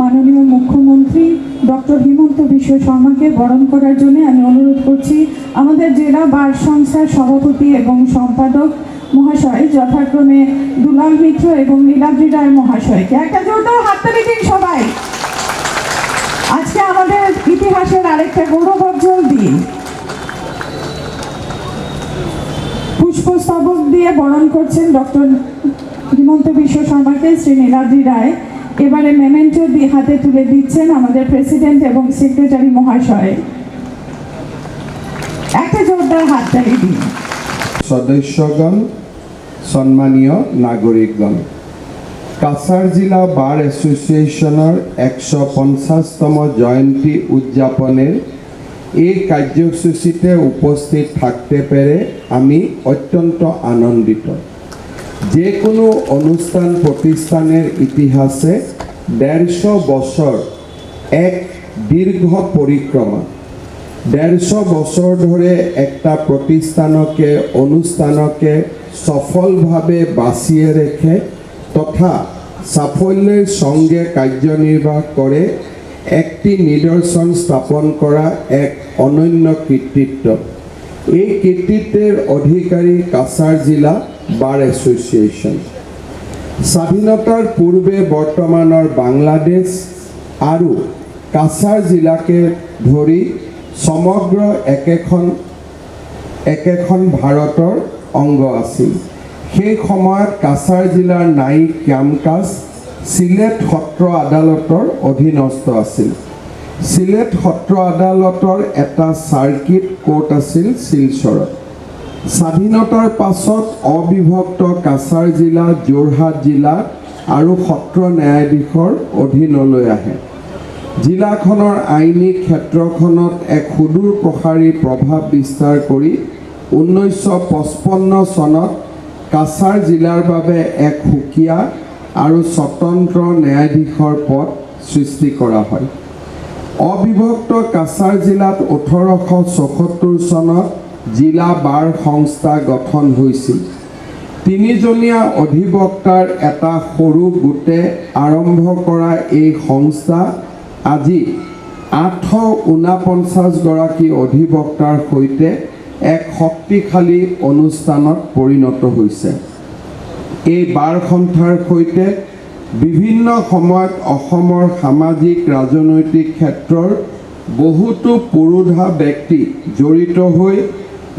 মাননীয় মুখ্যমন্ত্রী ডক্টর হিমন্ত বিশ্ব শর্মাকে বরণ করার জন্য আমি অনুরোধ করছি আমাদের জেলা বার সংস্থার সভাপতি এবং সম্পাদক মহাশয় যথাক্রমে দুলাল মিত্র এবং নীলাদ্রি রায় মহাশয়কে। একটা জোরদার হাততালি দিন সবাই। আজকে আমাদের ইতিহাসের আরেকটা গৌরবোজ্জ্বল দিন। পুষ্পস্তবক দিয়ে বরণ করছেন ডক্টর হিমন্ত বিশ্ব শর্মাকে শ্রী নীলাদ্রি রায় এবারে মেমেন্টো হাতে তুলে দিচ্ছেন আমাদের প্রেসিডেন্ট এবং সেক্রেটারি মহাশয় একটা জোরদার হাততালি দিন। সদস্যগণ, সম্মানীয় নাগৰিকগণ কাছাৰ জিলা বার এছ'চিয়েশ্যনৰ একশ পঞ্চাশতম জয়ন্তী উদযাপনের এই কাৰ্যসূচীতে উপস্থিত থাকতে পেরে আমি অত্যন্ত আনন্দিত। যে কোনো অনুষ্ঠান, প্রতিষ্ঠানের ইতিহাসে দেড়শো বছর এক দীর্ঘ পরিক্রমা। দেড়শো বছর ধরে একটা প্রতিষ্ঠানকে, অনুষ্ঠানকে সফলভাবে বাঁচিয়ে রেখে তথা সাফল্যের সঙ্গে কার্যনির্বাহ করে একটি নিদর্শন স্থাপন করা এক অনন্য কৃতিত্ব। এই কৃতিত্বের অধিকারী কাছাৰ জিলা বার এছ'চিয়েশ্যন স্বাধীনতাৰ পূৰ্বে বৰ্তমানৰ বাংলাদেশ আৰু কাছাৰ জিলাকে ধৰি সমগ্ৰ একেখন একেখন ভাৰতৰ অংগ আছিল। সেই সময়ত কাছাৰ জিলাৰ নায়িক কাম কাজ চিলেট সত্ৰ আদালতৰ অধীনস্থ আছিল। চিলেট সত্ৰ আদালতৰ এটা চাৰ্কিট কোৰ্ট আছিল শিলচৰত। স্বাধীনতাৰ পাছত অবিভক্ত কাছাৰ জিলা যোৰহাট জিলা আৰু সত্ৰ ন্যায়াধীশৰ অধীনলৈ আহে। জিলাখনৰ আইনী ক্ষেত্ৰখনত এক সুদূৰ প্ৰসাৰী প্ৰভাৱ বিস্তাৰ কৰি ঊনৈছশ পঁচপন্ন চনত কাছাৰ জিলাৰ বাবে এক সুকীয়া আৰু স্বতন্ত্ৰ ন্যায়াধীশৰ পদ সৃষ্টি কৰা হয়। অবিভক্ত কাছাৰ জিলাত ওঠৰশ চৌসত্তৰ চনত জিলা বাৰ সংস্থা গঠন হৈছিল। তিনিজনীয়া অধিবক্তাৰ এটা সৰু গোটে আৰম্ভ কৰা এই সংস্থা আজি আঠশ ঊনপঞ্চাছগৰাকী অধিবক্তাৰ সৈতে এক শক্তিশালী অনুষ্ঠানত পৰিণত হৈছে। এই বাৰ সন্থাৰ সৈতে বিভিন্ন সময়ত অসমৰ সামাজিক ৰাজনৈতিক ক্ষেত্ৰৰ বহুতো পুৰোধা ব্যক্তি জড়িত হৈ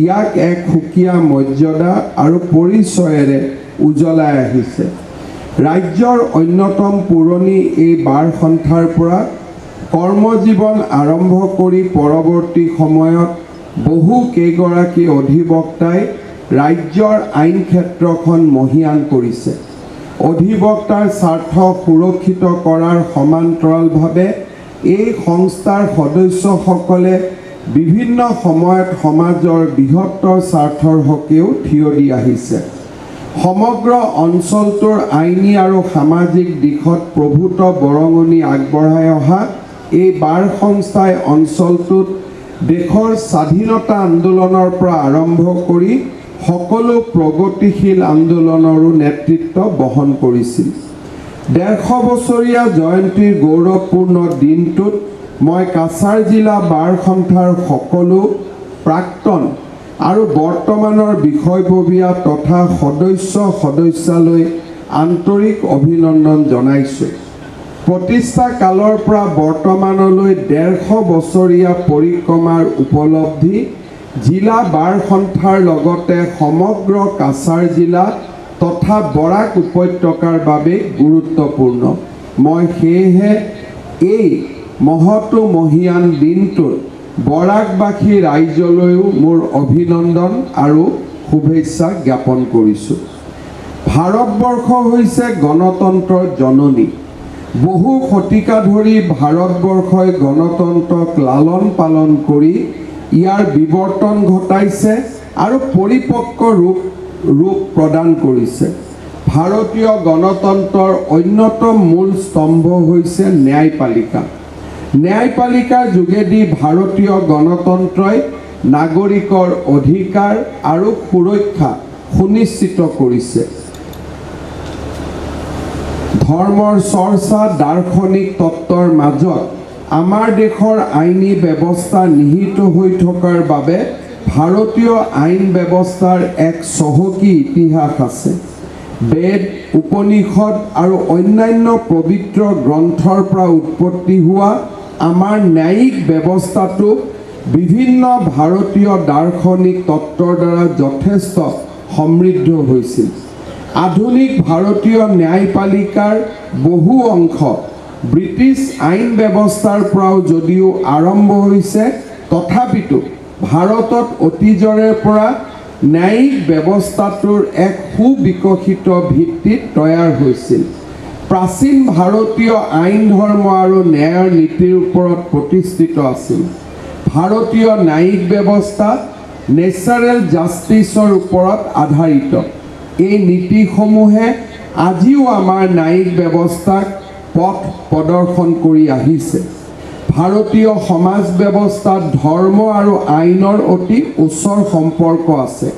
ইয়াক এক সুকীয়া মৰ্যাদা আৰু পৰিচয়েৰে উজ্বলাই আহিছে। ৰাজ্যৰ অন্যতম পুৰণি এই বাৰ সন্থাৰ পৰা কৰ্মজীৱন আৰম্ভ কৰি পৰৱৰ্তী সময়ত বহু কেইগৰাকী অধিবক্তাই ৰাজ্যৰ আইন ক্ষেত্ৰখন মহীয়ান কৰিছে। অধিবক্তাৰ স্বাৰ্থ সুৰক্ষিত কৰাৰ সমান্তৰালভাৱে এই সংস্থাৰ সদস্যসকলে বিভিন্ন সময়ত সমাজৰ বৃহত্তৰ স্বাৰ্থৰ হকেও থিয় দি আহিছে। সমগ্ৰ অঞ্চলটোৰ আইনী আৰু সামাজিক দিশত প্ৰভূত বৰঙণি আগবঢ়াই অহা এই বাৰ সংস্থাই অঞ্চলটোত দেশৰ স্বাধীনতা আন্দোলনৰ পৰা আৰম্ভ কৰি সকলো প্ৰগতিশীল আন্দোলনৰো নেতৃত্ব বহন কৰিছিল। ডেৰশ বছৰীয়া জয়ন্তীৰ গৌৰৱপূৰ্ণ দিনটোত মই কাছাৰ জিলা বাৰ সন্থাৰ সকলো প্ৰাক্তন আৰু বৰ্তমানৰ বিষয়ববীয়া তথা সদস্য সদস্যালৈ আন্তৰিক অভিনন্দন জনাইছোঁ। প্ৰতিষ্ঠা কালৰ পৰা বৰ্তমানলৈ ডেৰশ বছৰীয়া পৰিক্ৰমাৰ উপলব্ধি জিলা বাৰ সন্থাৰ লগতে সমগ্ৰ কাছাৰ জিলা তথা বৰাক উপত্যকাৰ বাবে গুৰুত্বপূৰ্ণ। মই সেয়েহে এই মহতো মহীয়ান দিনটোত বৰাকবাসী ৰাইজলৈও মোৰ অভিনন্দন আৰু শুভেচ্ছা জ্ঞাপন কৰিছোঁ। ভাৰতবৰ্ষ হৈছে গণতন্ত্ৰৰ জননী। বহু শতিকা ধৰি ভাৰতবৰ্ষই গণতন্ত্ৰক লালন পালন কৰি ইয়াৰ বিৱৰ্তন ঘটাইছে আৰু পৰিপক্ক ৰূপ ৰূপ প্ৰদান কৰিছে। ভাৰতীয় গণতন্ত্ৰৰ অন্যতম মূল স্তম্ভ হৈছে ন্যায়পালিকা। ন্যায়পালিকাৰ যোগেদি ভাৰতীয় গণতন্ত্ৰই নাগৰিকৰ অধিকাৰ আৰু সুৰক্ষা সুনিশ্চিত কৰিছে। ধৰ্মৰ চৰ্চা দাৰ্শনিক তত্ত্বৰ মাজত আমাৰ দেশৰ আইনী ব্যৱস্থা নিহিত হৈ থকাৰ বাবে ভাৰতীয় আইন ব্যৱস্থাৰ এক চহকী ইতিহাস আছে। বেদ, উপনিষদ আৰু অন্যান্য পবিত্ৰ গ্ৰন্থৰ পৰা উৎপত্তি হোৱা আমাৰ ন্যায়িক ব্যৱস্থাটো বিভিন্ন ভাৰতীয় দাৰ্শনিক তত্ত্বৰ দ্বাৰা যথেষ্ট সমৃদ্ধ হৈছিল। আধুনিক ভাৰতীয় ন্যায়পালিকাৰ বহু অংশ ব্ৰিটিছ আইন ব্যৱস্থাৰ পৰাও যদিও আৰম্ভ হৈছে তথাপিতো ভাৰতত অতীজৰে পৰা ন্যায়িক ব্যৱস্থাটোৰ এক সুবিকশিত ভিত্তিত তৈয়াৰ হৈছিল। প্ৰাচীন ভাৰতীয় আইন ধৰ্ম আৰু ন্যায়ৰ নীতিৰ ওপৰত প্ৰতিষ্ঠিত আছিল। ভাৰতীয় ন্যায়িক ব্যৱস্থা নেচাৰেল জাষ্টিছৰ ওপৰত আধাৰিত। এই নীতিসমূহে আজিও আমাৰ ন্যায়িক ব্যৱস্থাক পথ প্ৰদৰ্শন কৰি আহিছে। ভাৰতীয় সমাজ ব্যৱস্থাত ধৰ্ম আৰু আইনৰ অতি ওচৰ সম্পৰ্ক আছে।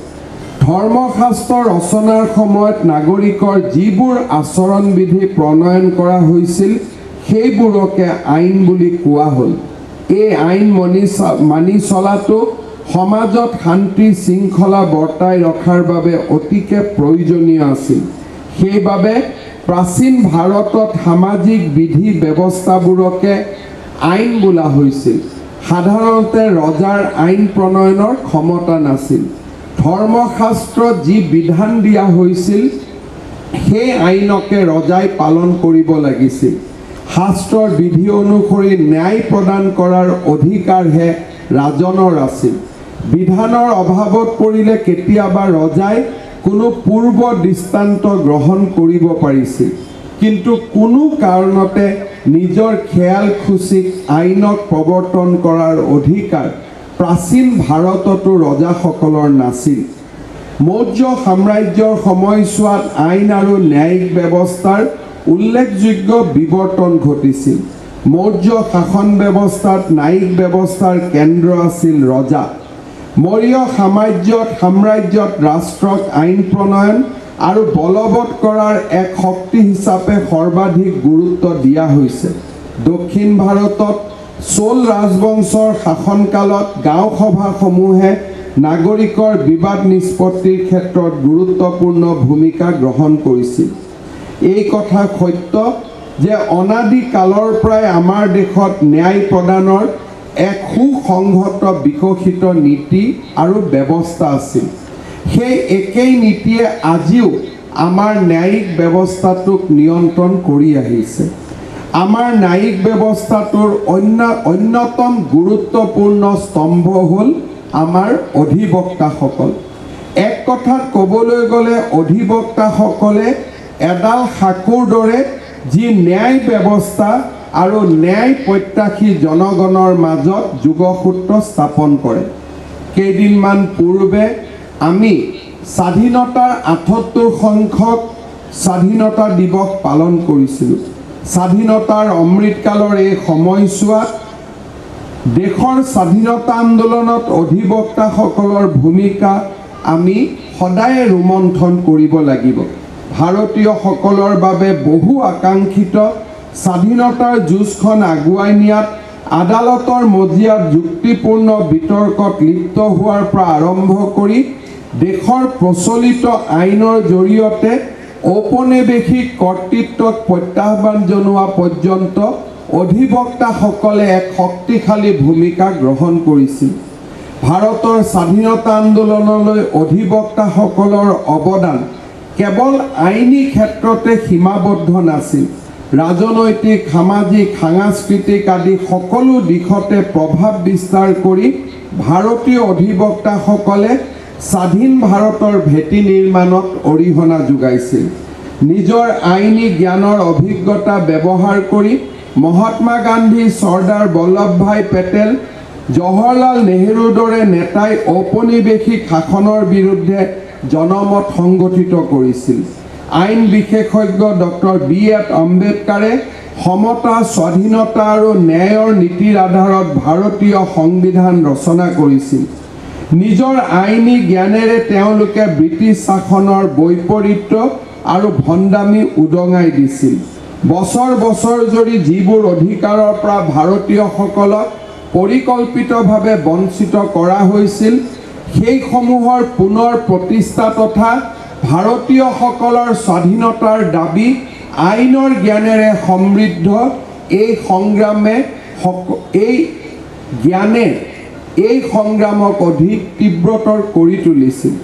ধৰ্মশাস্ত্ৰ ৰচনাৰ সময়ত নাগৰিকৰ যিবোৰ আচৰণ বিধি প্ৰণয়ন কৰা হৈছিল সেইবোৰকে আইন বুলি কোৱা হ'ল। এই আইন মানি মানি চলাটো সমাজত শান্তি শৃংখলা বৰ্তাই ৰখাৰ বাবে অতিকে প্ৰয়োজনীয় আছিল। সেইবাবে প্ৰাচীন ভাৰতত সামাজিক বিধি ব্যৱস্থাবোৰকে আইন বোলা হৈছিল। সাধাৰণতে ৰজাৰ আইন প্ৰণয়নৰ ক্ষমতা নাছিল। ধৰ্মশাস্ত্ৰত যি বিধান দিয়া হৈছিল, সেই আইনকে ৰজাই পালন কৰিব লাগিছিল। শাস্ত্ৰৰ বিধি অনুসৰি ন্যায় প্ৰদান কৰাৰ অধিকাৰহে ৰাজনৰ আছিল। বিধানৰ অভাৱত পৰিলে কেতিয়াবা ৰজাই কোনো পূৰ্ব দৃষ্টান্ত গ্ৰহণ কৰিব পাৰিছিল। কিন্তু কোনো কাৰণতে নিজৰ খেয়াল খুচিক আইনক প্ৰৱৰ্তন কৰাৰ অধিকাৰ প্ৰাচীন ভাৰততো ৰজাসকলৰ নাছিল। মৌৰ্য সাম্ৰাজ্যৰ সময়ছোৱাত আইন আৰু ন্যায়িক ব্যৱস্থাৰ উল্লেখযোগ্য বিৱৰ্তন ঘটিছিল। মৌৰ্য শাসন ব্যৱস্থাত ন্যায়িক ব্যৱস্থাৰ কেন্দ্ৰ আছিল ৰজা। মৌৰ্য সাম্ৰাজ্যত সাম্ৰাজ্যত ৰাষ্ট্ৰক আইন প্ৰণয়ন আৰু বলবৎ কৰাৰ এক শক্তি হিচাপে সৰ্বাধিক গুৰুত্ব দিয়া হৈছে। দক্ষিণ ভাৰতত চোল ৰাজবংশৰ শাসনকালত গাঁও সভাসমূহে নাগৰিকৰ বিবাদ নিষ্পত্তিৰ ক্ষেত্ৰত গুৰুত্বপূৰ্ণ ভূমিকা গ্ৰহণ কৰিছিল। এই কথা সত্য যে অনাদি কালৰ পৰাই আমাৰ দেশত ন্যায় প্ৰদানৰ এক সুসংহত বিকশিত নীতি আৰু ব্যৱস্থা আছিল। সেই একেই নীতিয়ে আজিও আমাৰ ন্যায়িক ব্যৱস্থাটোক নিয়ন্ত্ৰণ কৰি আহিছে। আমাৰ ন্যায়িক ব্যৱস্থাটোৰ অন্য, অন্যতম গুৰুত্বপূৰ্ণ স্তম্ভ হ'ল আমাৰ অধিবক্তাসকল। এক কথাত ক'বলৈ গ'লে অধিবক্তাসকলে এডাল সাঁকোৰ দৰে যি ন্যায় ব্যৱস্থা আৰু ন্যায় প্ৰত্যাশী জনগণৰ মাজত যোগসূত্ৰ স্থাপন কৰে। কেইদিনমান পূৰ্বে আমি স্বাধীনতাৰ আঠসত্তৰ সংখ্যক স্বাধীনতা দিৱস পালন কৰিছিলোঁ। স্বাধীনতাৰ অমৃতকালৰ এই সময়ছোৱাত দেশৰ স্বাধীনতা আন্দোলনত অধিবক্তাসকলৰ ভূমিকা আমি সদায় ৰোমন্থন কৰিব লাগিব। ভাৰতীয়সকলৰ বাবে বহু আকাংক্ষিত স্বাধীনতাৰ যুঁজখন আগুৱাই নিয়াত আদালতৰ মজিয়াত যুক্তিপূৰ্ণ বিতৰ্কত লিপ্ত হোৱাৰ পৰা আৰম্ভ কৰি দেশৰ প্ৰচলিত আইনৰ জৰিয়তে ঔপনিৱেশিক কৰ্তৃত্বক প্ৰত্যাহ্বান জনোৱা পৰ্যন্ত অধিবক্তাসকলে এক শক্তিশালী ভূমিকা গ্ৰহণ কৰিছিল। ভাৰতৰ স্বাধীনতা আন্দোলনলৈ অধিবক্তাসকলৰ অৱদান কেৱল আইনী ক্ষেত্ৰতে সীমাবদ্ধ নাছিল। ৰাজনৈতিক, সামাজিক, সাংস্কৃতিক আদি সকলো দিশতে প্ৰভাৱ বিস্তাৰ কৰি ভাৰতীয় অধিবক্তাসকলে স্বাধীন ভাৰতৰ ভেটি নিৰ্মাণত অৰিহণা যোগাইছিল। নিজৰ আইনী জ্ঞানৰ অভিজ্ঞতা ব্যৱহাৰ কৰি মহাত্মা গান্ধী চৰ্দাৰ বল্লভভাই পেটেল জৱাহৰলাল নেহৰুৰ দৰে নেতাই ঔপনিৱেশিক শাসনৰ বিৰুদ্ধে জনমত সংগঠিত কৰিছিল। আইন বিশেষজ্ঞ ডক্টৰ বি এড আম্বেদকাৰে সমতা স্বাধীনতা আৰু ন্যায়ৰ নীতিৰ আধাৰত ভাৰতীয় সংবিধান ৰচনা কৰিছিল। নিজৰ আইনী জ্ঞানেৰে তেওঁলোকে ব্ৰিটিছ শাসনৰ বৈপৰীত্য আৰু ভণ্ডামি উদঙাই দিছিল। বছৰ বছৰ জুৰি যিবোৰ অধিকাৰৰ পৰা ভাৰতীয়সকলক পৰিকল্পিতভাৱে বঞ্চিত কৰা হৈছিল সেইসমূহৰ পুনৰ প্ৰতিষ্ঠা তথা ভাৰতীয়সকলৰ স্বাধীনতাৰ দাবী আইনৰ জ্ঞানেৰে সমৃদ্ধ এই সংগ্ৰামে এই জ্ঞানে এই সংগ্ৰামক অধিক তীব্ৰতৰ কৰি তুলিছিল।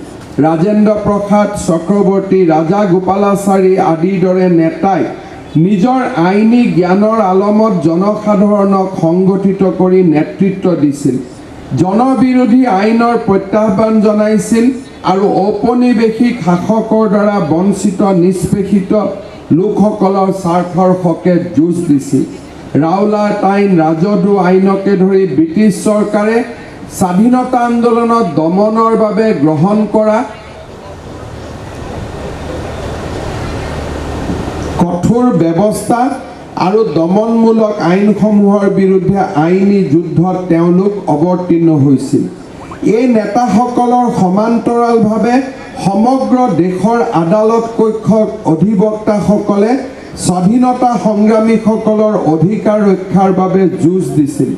ৰাজেন্দ্ৰ প্ৰসাদ চক্ৰৱৰ্তী, ৰাজা গোপালাচাৰী আদিৰ দৰে নেতাই নিজৰ আইনী জ্ঞানৰ আলমত জনসাধাৰণক সংগঠিত কৰি নেতৃত্ব দিছিল। জনবিৰোধী আইনৰ প্ৰত্যাহ্বান জনাইছিল আৰু ঔপনিৱেশিক শাসকৰ দ্বাৰা বঞ্চিত, নিষ্পেষিত লোকসকলৰ স্বাৰ্থৰ হকে যুঁজ দিছিল। ৰাওলাট আইন ৰাজধু আইনকে ধৰি ব্ৰিটিছ চৰকাৰে স্বাধীনতা আন্দোলনত দমনৰ বাবে গ্ৰহণ কৰা কঠোৰ ব্যৱস্থা আৰু দমনমূলক আইনসমূহৰ বিৰুদ্ধে আইনী যুদ্ধত তেওঁলোক অৱতীৰ্ণ হৈছিল। এই নেতাসকলৰ সমান্তৰালভাৱে সমগ্ৰ দেশৰ আদালত কক্ষৰ অধিবক্তাসকলে স্বাধীনতা সংগ্ৰামীসকলৰ অধিকাৰ ৰক্ষাৰ বাবে যুঁজ দিছিল।